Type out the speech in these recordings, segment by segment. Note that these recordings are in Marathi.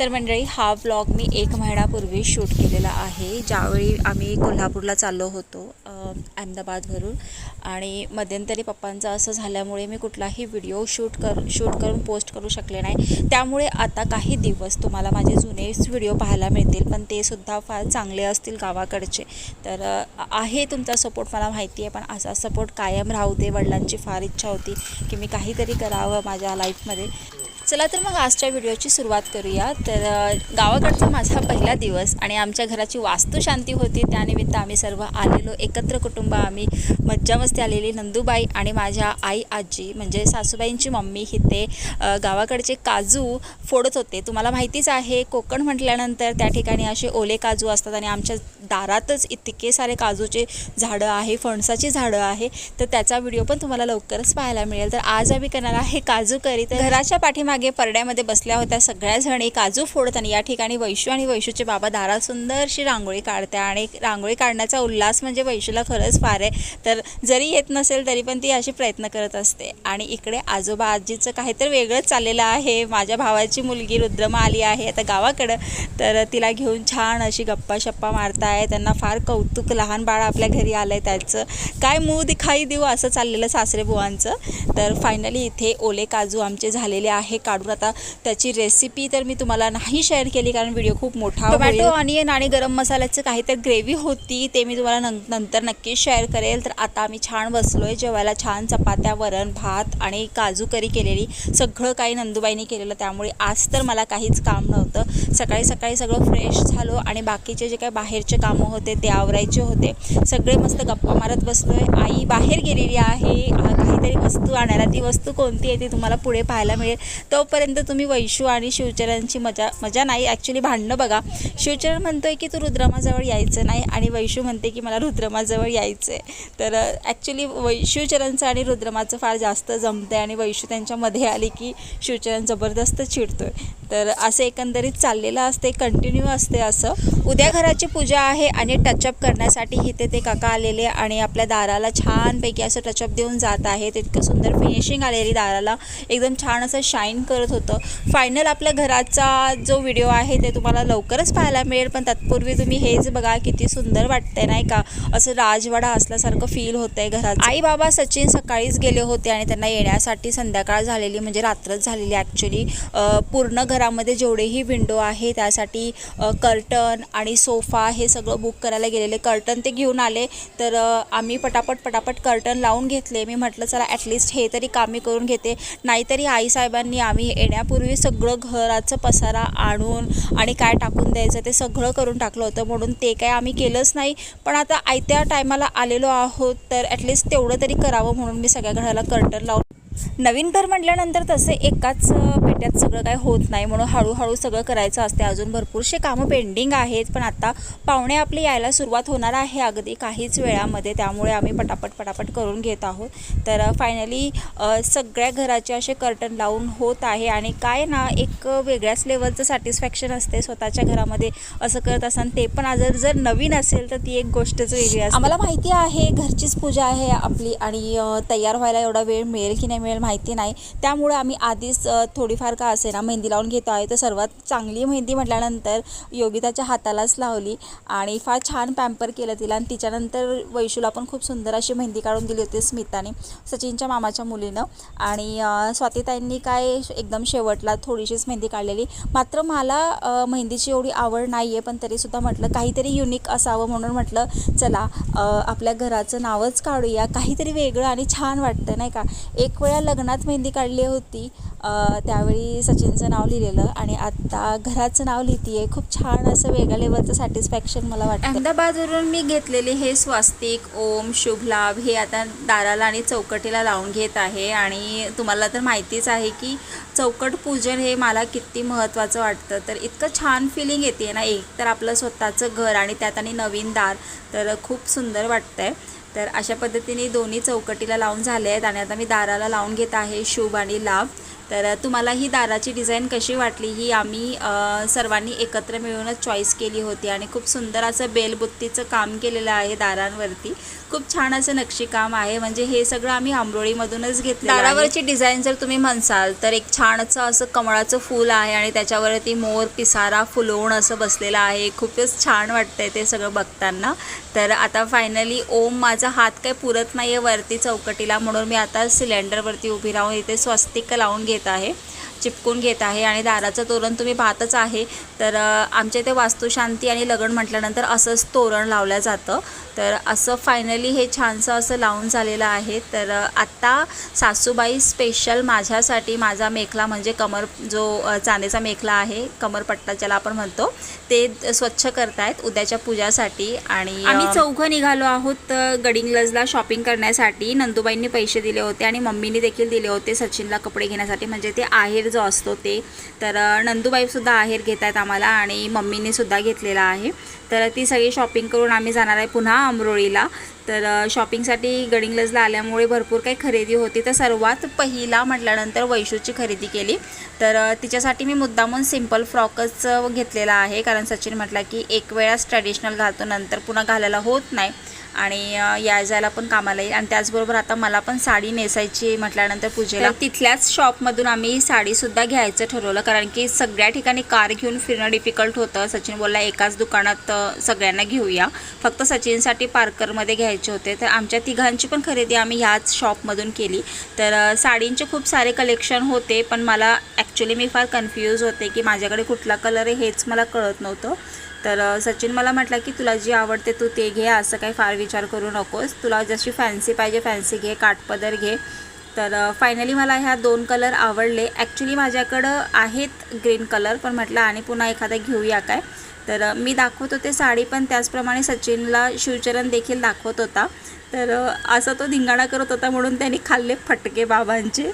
तर मंडळी हा व्लॉग मी एक महिन्यापूर्वी शूट केलेला आहे. ज्यावेळी आम्ही कोल्हापूरला चाललो होतो अहमदाबादवरून. आणि मध्यंतरी पप्पांचं असं झाल्यामुळे मी कुठलाही व्हिडिओ शूट कर शूट करून पोस्ट करू शकले नाही. त्यामुळे आता काही दिवस तुम्हाला माझे जुनेच व्हिडिओ पाहायला मिळतील पण ते सुद्धा फार चांगले असतील गावाकडचे. तर आहे तुमचा सपोर्ट मला माहिती आहे पण असा सपोर्ट कायम राहू दे. वडिलांची फार इच्छा होती की मी काहीतरी करावं माझ्या लाईफमध्ये चला तर मग आजच्या व्हिडिओची सुरुवात करूया. तर गावाकडचा माझा पहिला दिवस आणि आमच्या घराची वास्तुशांती होती. त्यानिमित्त आम्ही सर्व आलेलो. एकत्र कुटुंब आम्ही मज्जा मस्ती आलेली. नंदूबाई आणि माझ्या आई आजी म्हणजे सासूबाईंची मम्मी हिते ते गावाकडचे काजू फोडत होते. तुम्हाला माहितीच आहे कोकण म्हटल्यानंतर त्या ठिकाणी असे ओले काजू असतात आणि आमच्या दारातच इतके सारे काजूचे झाडं आहे फणसाची झाडं आहे. तर त्याचा व्हिडिओ पण तुम्हाला लवकरच पाहायला मिळेल. तर आज आम्ही करणार आहे काजू करी. तर घराच्या पाठीमागे मागे परड्यामध्ये बसल्या होत्या सगळ्या जणी काजू फोडताना आणि या ठिकाणी वैशू आणि वैशूचे बाबा दारात सुंदरशी रांगोळी काढत्या आणि रांगोळी काढण्याचा उल्हास म्हणजे वैशूला खरंच फार आहे. तर जरी येत नसेल तरी पण ती अशी प्रयत्न करत असते. आणि इकडे आजोबा आजीचं काहीतरी वेगळंच चाललेलं आहे. माझ्या भावाची मुलगी रुद्रमा आली आहे आता गावाकडं. तर तिला घेऊन छान अशी गप्पा शप्पा मारताय. त्यांना फार कौतुक. लहान बाळ आपल्या घरी आलं आहे त्याचं. काय मूळ दिखाई देऊ? असं चाललेलं सासरे बुवांचं. तर फायनली इथे ओले काजू आमचे झालेले आहे. काढून. आता त्याची रेसिपी तर मी तुम्हाला नाही शेअर केली कारण व्हिडिओ खूप मोठा टोमॅटो ऑनियन आणि गरम मसाल्याचं काहीतरी ग्रेव्ही होती ते मी तुम्हाला नंतर नक्कीच शेअर करेल. तर आता आम्ही छान बसलोय जेवायला छान चपात्या वरण भात आणि काजू करी केलेली. सगळं काही नंदुबाईंनी केलेलं त्यामुळे आज तर मला काहीच काम नव्हतं. सकाळी सकाळी सगळं फ्रेश झालो आणि बाकीचे जे काही बाहेरचे कामं होते ते आवरायचे होते. सगळे मस्त गप्पा मारत बसलोय. आई बाहेर गेलेली आहे. काहीतरी वस्तू आणायला. ती वस्तू कोणती आहे ती तुम्हाला पुढे पाहायला मिळेल. तोपर्यंत तुम्ही वैशू आणि शिवचरणची मजा मजा नाही. ॲक्च्युली भांडणं बघा. शिवचरण म्हणतोय की तू रुद्रमाजवळ यायचं नाही आणि वैशू म्हणते की मला रुद्रमाजवळ यायचं आहे तर ॲक्च्युली वै शिवचरणचं आणि रुद्रमाचं फार जास्त जमतं आहे आणि वैशू त्यांच्यामध्ये आली की शिवचरण जबरदस्त चिडतोय. तर असं एकंदरीत चाललेलं असते कंटिन्यू असते असं. उद्या घराची पूजा आहे आणि टचअप करण्यासाठी इथे ते काका आलेले आणि आपल्या दाराला छानपैकी असं टचअप देऊन जात आहेत इतकं सुंदर फिनिशिंग आलेली दाराला. एकदम छान असं शाईन करत होतं. फायनल आपल्या घराचा जो व्हिडिओ आहे ते तुम्हाला लवकरच पाहायला मिळेल पण तत्पूर्वी तुम्ही हेच बघा किती सुंदर वाटतंय नाही का? असं राजवाडा असल्यासारखं फील होतंय घरात आई बाबा सचिन सकाळीच गेले होते आणि त्यांना येण्यासाठी संध्याकाळ झालेली म्हणजे रात्रच झालेली ॲक्च्युली पूर्ण घरामध्ये जेवढेही विंडो आहे त्यासाठी कर्टन आणि सोफा हे सगळं बुक करायला गेलेले. कर्टन ते घेऊन आले तर आम्ही पटापट पटापट कर्टन लावून घेतले. मी म्हटलं चला ॲटलिस्ट हे तरी कामी करून घेते. नाहीतरी आईसाहेबांनी आम्ही आम्ही येण्यापूर्वी सगळं घराचं पसारा आणून आणि काय टाकून द्यायचं ते सगळं करून टाकलं होतं. म्हणून ते काय आम्ही केलंच नाही. पण आता आयत्या टायमाला आलेलो आहोत तर ॲटलिस्ट तेवढं तरी करावं म्हणून मी सगळ्या घराला कर्टन लावून नवीन घर म्हटल्यानंतर तसे एकाच पेट्यात सगळं काय होत नाही म्हणून हळूहळू सगळं करायचं असते. अजून भरपूरसे कामं पेंडिंग आहेत पण आता पाहुणे आपले यायला सुरुवात होणार आहे अगदी काहीच वेळामध्ये. त्यामुळे आम्ही पटापट पटापट करून घेत आहोत. तर फायनली सगळ्या घराचे असे कर्टन लावून होत आहे आणि काय ना एक वेगळ्याच लेवलचं सॅटिस्फॅक्शन असते स्वतःच्या घरामध्ये असं करत असताना. ते पण जर जर नवीन असेल तर ती एक गोष्टच वेगळी असते. आम्हाला माहिती आहे घरचीच पूजा आहे आपली आणि तयार व्हायला एवढा वेळ मिळेल की नाही मिळेल माहिती नाही. त्यामुळे आम्ही आधीच थोडीफार का असे ना मेहंदी लावून घेतो आहे. तर सर्वात चांगली मेहंदी म्हटल्यानंतर योगिताच्या हातालाच लावली आणि फार छान पॅम्पर केलं तिला. आणि तिच्यानंतर वैशूला पण खूप सुंदर अशी मेहंदी काढून दिली होती स्मिताने सचिनच्या मामाच्या मुलीनं. आणि स्वातीताईंनी काय एकदम शेवटला थोडीशीच मेहंदी काढलेली. मात्र मला मेहंदीची एवढी आवड नाही आहे पण तरीसुद्धा म्हटलं काहीतरी युनिक असावं म्हणून म्हटलं चला आपल्या घराचं नावच काढूया. काहीतरी वेगळं आणि छान वाटतं नाही का? एक वेळा लग्नात मेहंदी काढली होती. त्यावेळी सचिनचं नाव लिहिलेलं आणि आत्ता घराचं नाव लिहिती आहे खूप छान असं वेगळ्या लेवलचं सॅटिस्फॅक्शन मला वाटतं. अहमदाबादवरून मी घेतलेले हे स्वास्तिक ओम शुभ लाभ हे आता दाराला आणि चौकटीला लावून घेत आहे. आणि तुम्हाला तर माहितीच आहे की चौकट पूजन हे मला किती महत्त्वाचं वाटतं. तर इतकं छान फिलिंग येते ना एक तर आपलं स्वतःचं घर आणि त्यात आणि नवीन दार तर खूप सुंदर वाटतं आहे तर अशा पद्धतीने दोन्ही चौकटीला लावून झाले आहेत आणि आता मी दाराला लावून घेत आहे शुभ आणि लाभ. तर तुम्हाला ही दाराची डिझाईन कशी वाटली ही आम्ही सर्वांनी एकत्र मिळूनच चॉईस केली होती आणि खूप सुंदर असं बेलबुत्तीचं काम केलेलं आहे दारांवरती. खूप छान असं नक्षीकाम आहे. म्हणजे हे सगळं आम्ही आंबोळीमधूनच घेतलं दारावरची डिझाईन जर तुम्ही म्हणसाल तर एक छानचं असं कमळाचं फूल आहे आणि त्याच्यावरती मोर पिसारा फुलवून असं बसलेलं आहे. खूपच छान वाटतंय ते सगळं बघताना. तर आता फायनली ओम माझा हात काही पुरत नाही आहे वरती चौकटीला म्हणून मी आता सिलेंडरवरती उभी राहून इथे स्वस्तिक लावून घेत आहे चिपकून घेत आहे आणि दाराचं तोरण तुम्ही पाहतच आहे. तर आमच्या इथे वास्तुशांती आणि लग्न म्हटल्यानंतर असंच तोरण लावलं जातं. तर असं फायनली हे छानसं असं लावून झालेलं आहे. तर आत्ता सासूबाई स्पेशल माझ्यासाठी माझा मेखला म्हणजे कमर जो चांदेचा चांदीचा मेखला आहे कमरपट्टा ज्याला आपण म्हणतो ते स्वच्छ करतायत उद्याच्या पूजासाठी आणि आम्ही चौघं निघालो आहोत अ, गडिंग्लजला शॉपिंग करण्यासाठी. नंदुबाईंनी पैसे दिले होते आणि मम्मीने देखील दिले होते सचिनला कपडे घेण्यासाठी. म्हणजे ते आहेर जो असतो ते. तर नंदूबाईसुद्धा नंदुबाईसुद्धा आहेर घेत आहेत आम्हाला आणि मम्मीने सुद्धा घेतलेला आहे. तर ती सगळी शॉपिंग करून आम्ही जाणार आहे पुन्हा अमरोळीला तर शॉपिंगसाठी गडिंग्लजला आल्यामुळे भरपूर काही खरेदी होती. तर सर्वात पहिला म्हटल्यानंतर वैशूची खरेदी केली. तर तिच्यासाठी मी मुद्दामून सिंपल फ्रॉकच घेतलेला आहे. कारण सचिन म्हटला की एक वेळाच ट्रॅडिशनल घालतो नंतर पुन्हा घालायला होत नाही. आणि या जायला पण कामाला येईल. आणि त्याचबरोबर आता मला पण साडी नेसायची म्हटल्यानंतर पूजेला. तिथल्याच शॉपमधून आम्ही साडीसुद्धा घ्यायचं ठरवलं. कारण की सगळ्या ठिकाणी कार घेऊन फिरणं डिफिकल्ट होतं. सचिन बोलला एकाच दुकानात सगळ्यांना घेऊया. फक्त सचिनसाठी पार्करमध्ये घ्यायचे होते. तर आमच्या तिघांची पण खरेदी आम्ही ह्याच शॉपमधून केली. तर साडींचे खूप सारे कलेक्शन होते. पण मला ॲक्च्युली मी फार कन्फ्यूज होते की माझ्याकडे कुठला कलर आहे हेच मला कळत नव्हतं. तर सचिन मला म्हटलं की तुला जी आवडते तू ते घे असं काही फार विचार करू नकोस. तुला जशी फॅन्सी पाहिजे फॅन्सी घे काठपदर घे. तर फायनली मला ह्या दोन कलर आवडले. ॲक्च्युली माझ्याकडं आहेत ग्रीन कलर पण म्हटलं आणि पुन्हा एखादा घेऊया काय. तर मी दाखवत होते साडी पण त्याचप्रमाणे सचिनला शिवचरण देखील दाखवत होता. तर असा तो धिंगाणा करत होता म्हणून त्यांनी खाल्ले फटके बाबांचे.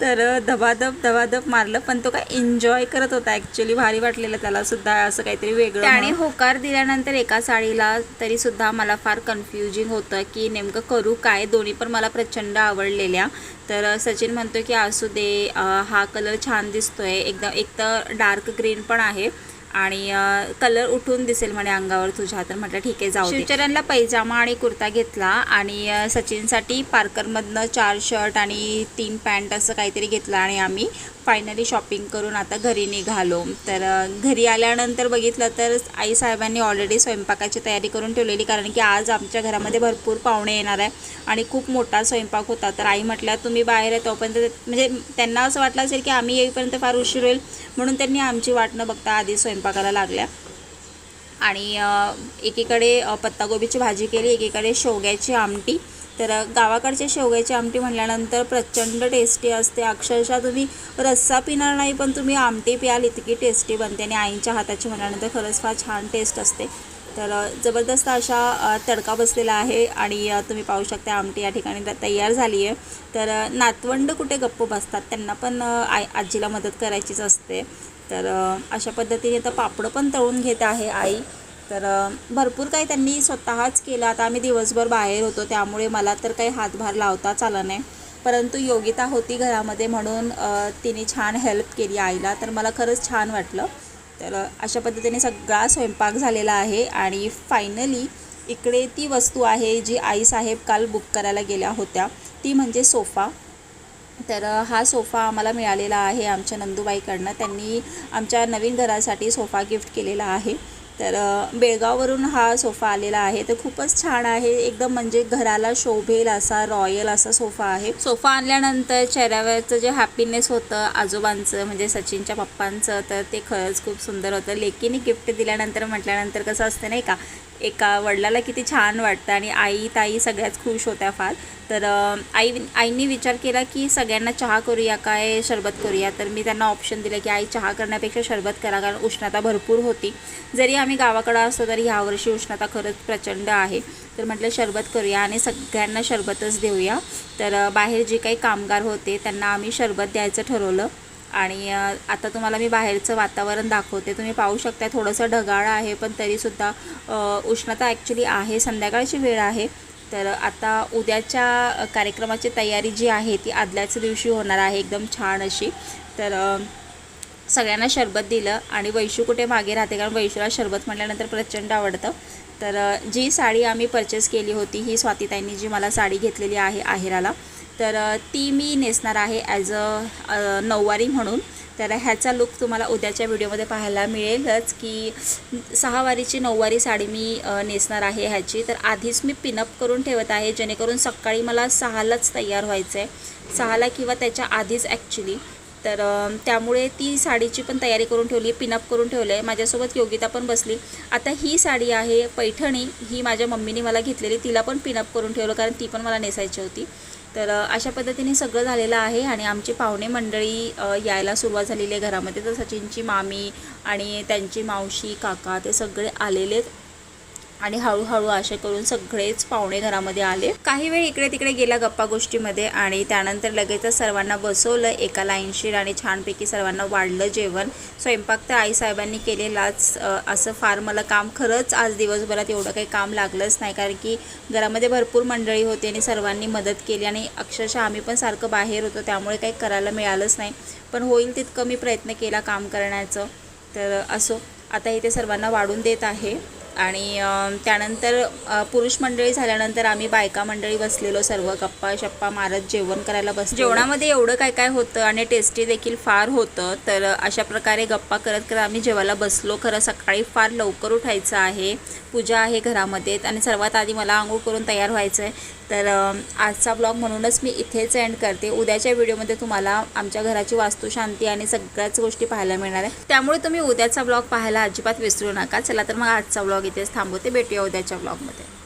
तर धबाधब धबाधब मारलं पण तो काय एन्जॉय करत होता ॲक्च्युली भारी वाटलेलं त्याला सुद्धा असं काहीतरी वेगळं त्याने होकार दिल्यानंतर एका साडीला तरीसुद्धा मला फार कन्फ्युजिंग होतं की नेमकं करू काय? दोन्ही पण मला प्रचंड आवडलेल्या. तर सचिन म्हणतो की असू दे हा कलर छान दिसतोय. एकदम एक तर डार्क ग्रीन पण आहे. आणि कलर उठून दिसेल म्हणे अंगावर तुझ्या तर म्हटलं ठीक आहे जाऊ शिवचरणला पैजामा आणि कुर्ता घेतला आणि सचिनसाठी पार्करमधनं चार शर्ट आणि तीन पॅन्ट असं काहीतरी घेतलं आणि आम्ही फायनली शॉपिंग करून आता घरी निघालो. तर घरी आल्यानंतर बघितलं तर आई साहेबांनी ऑलरेडी स्वयंपाकाची तयारी करून ठेवलेली कारण की आज आमच्या घरामध्ये भरपूर पाहुणे येणार आहे आणि खूप मोठा स्वयंपाक होता. तर आई म्हटल्या तुम्ही बाहेर आहे तोपर्यंत म्हणजे त्यांना असं वाटलं असेल की आम्ही येईपर्यंत फार उशीर होईल म्हणून त्यांनी आमची वाट न बघता आधी स्वयंपाकाला लागल्या. आणि एकीकडे पत्तागोबीची भाजी केली एकीकडे शेवग्याची आमटी तर. गावाकडचे शेवग्याची आमटी म्हटल्यानंतर प्रचंड टेस्टी असते. अक्षरशः तुम्ही रस्सा पिणार नाही पण तुम्ही आमटी प्याल इतकी टेस्टी बनते. आणि आईच्या हाताची म्हटल्यानंतर खरंच फार छान टेस्ट असते. तर जबरदस्त अशा तडका बसलेला आहे. आणि तुम्ही पाहू शकता आमटी या ठिकाणी तयार झाली आहे तर नातवंड कुठे गप्प बसतात? त्यांना पण आई आजीला मदत करायचीच असते. तर अशा पद्धतीने तर पापडं पण तळून घेत आहे आई. तर भरपूर काही त्यांनी स्वतःच केलं. आता आम्ही दिवसभर बाहेर होतो त्यामुळे मला तर काही हातभार लावताच आला नाही. परंतु योगिता होती घरामध्ये म्हणून तिने छान हेल्प केली आईला. तर मला खरंच छान वाटलं. तर अशा पद्धतीने सगळा स्वयंपाक झालेला आहे आणि फायनली इकडे ती वस्तू आहे जी आईसाहेब काल बुक करायला गेल्या होत्या. ती म्हणजे सोफा. तर हा सोफा आम्हाला मिळालेला आहे आमच्या नंदूबाईकडनं. त्यांनी आमच्या नवीन घरासाठी सोफा गिफ्ट केलेला आहे. तर बेळगाववरून हा सोफा आलेला आहे. तर खूपच छान आहे. एकदम म्हणजे घराला शोभेल असा रॉयल असा सोफा आहे. सोफा आणल्यानंतर चेहऱ्यावरचं जे हॅपीनेस होतं आजोबांचं म्हणजे सचिनच्या पप्पांचं तर ते खरंच खूप सुंदर होतं. लेकीने गिफ्ट दिल्यानंतर म्हटल्यानंतर कसं असतं नाही का एका वडिलाला किती छान वाटतं आणि आई ताई सगळ्याच खुश होत्या फार. तर आई आईनी विचार केला की सगळ्यांना चहा करूया काय शरबत करूया? तर मी त्यांना ऑप्शन दिलं की आई चहा करण्यापेक्षा शरबत करा कारण उष्णता भरपूर होती. जरी आम्ही गावाकडं असतो तरी ह्यावर्षी उष्णता खरंच प्रचंड आहे. तर म्हटलं शरबत करूया आणि सगळ्यांना शरबतच देऊया. तर बाहेर जे काही कामगार होते त्यांना आम्ही शरबत द्यायचं ठरवलं. आणि आता तुम्हाला मी बाहेरचं वातावरण दाखवते. तुम्ही पाहू शकता थोडंसं ढगाळ आहे पण तरीसुद्धा उष्णता ॲक्च्युली आहे. संध्याकाळची वेळ आहे. तर आता उद्याच्या कार्यक्रमाची तयारी जी आहे ती आदल्याच दिवशी होणार आहे. एकदम छान अशी. तर सगळ्यांना शरबत दिलं आणि वैशू कुठे मागे राहते? कारण वैशूला शरबत म्हटल्यानंतर प्रचंड आवडतं. तर जी साडी आम्ही परचेस केली होती ही स्वातीताईंनी जी मला साडी घेतलेली आहे आहेराला तर ती मी नेसणार आहे ॲज अ नऊवारी म्हणून. तर ह्याचा लुक तुम्हाला उद्याच्या व्हिडिओमध्ये पाहायला मिळेलच की सहावारीची नऊवारी साडी मी नेसणार आहे ह्याची. तर आधीच मी पिनअप करून ठेवत आहे जेणेकरून सकाळी मला सहालाच तयार व्हायचं आहे सहाला किंवा त्याच्या आधीच ॲक्च्युली तर त्यामुळे ती साडीची पण तयारी करून ठेवली आहे पिनअप करून ठेवलं आहे माझ्यासोबत योगिता पण बसली. आता ही साडी आहे पैठणी. ही माझ्या मम्मीने मला घेतलेली. तिला पण पिनअप करून ठेवलं कारण ती पण मला नेसायची होती. तर अशा पद्धतीने सगळं झालेलं आहे आणि आमची पाहुणे मंडळी यायला सुरुवात झालेली आहे घरामध्ये. तर सचिनची मामी आणि त्यांची मावशी काका ते सगळे आलेले आहेत. आणि हळूहळू असे करून सगळेच पाहुणे घरामध्ये आले. काही वेळ इकडे तिकडे गेला गप्पा गोष्टीमध्ये आणि त्यानंतर लगेचच सर्वांना बसवलं. एका लाईनशीर आणि छानपैकी सर्वांना वाढलं जेवण. स्वयंपाक तर आईसाहेबांनी केलेलाच असं फार मला काम खरंच आज दिवसभरात एवढं काही काम लागलंच नाही. कारण की घरामध्ये भरपूर मंडळी होती आणि सर्वांनी मदत केली आणि अक्षरशः आम्ही पण सारखं बाहेर होतो त्यामुळे काही करायला मिळालंच नाही. पण होईल तितकं मी प्रयत्न केला काम करण्याचं. तर असो आता इथे सर्वांना वाढून देत आहे. आणि त्यानंतर पुरुष मंडळी झाल्यानंतर आम्ही बायका मंडळी बसलेलो सर्व गप्पा शप्पा मारत जेवण करायला बस जेवणामध्ये एवढं काय काय होतं आणि टेस्टी देखील फार होतं तर अशा प्रकारे गप्पा करत करत आम्ही जेवायला बसलो. खरं सकाळी फार लवकर उठायचं आहे. पूजा आहे घरामध्ये आणि सर्वात आधी मला आंघोळ करून तयार व्हायचं आहे. तर आजचा ब्लॉग म्हणूनच मी इथेच एंड करते. उद्याच्या व्हिडिओमध्ये तुम्हाला आमच्या घराची वास्तुशांती आणि सगळ्याच गोष्टी पाहायला मिळणार आहे. त्यामुळे तुम्ही उद्याचा ब्लॉग पाहायला अजिबात विसरू नका. चला तर मग आजचा ब्लॉग इथेच थांबवते. भेटूया उद्याच्या ब्लॉगमध्ये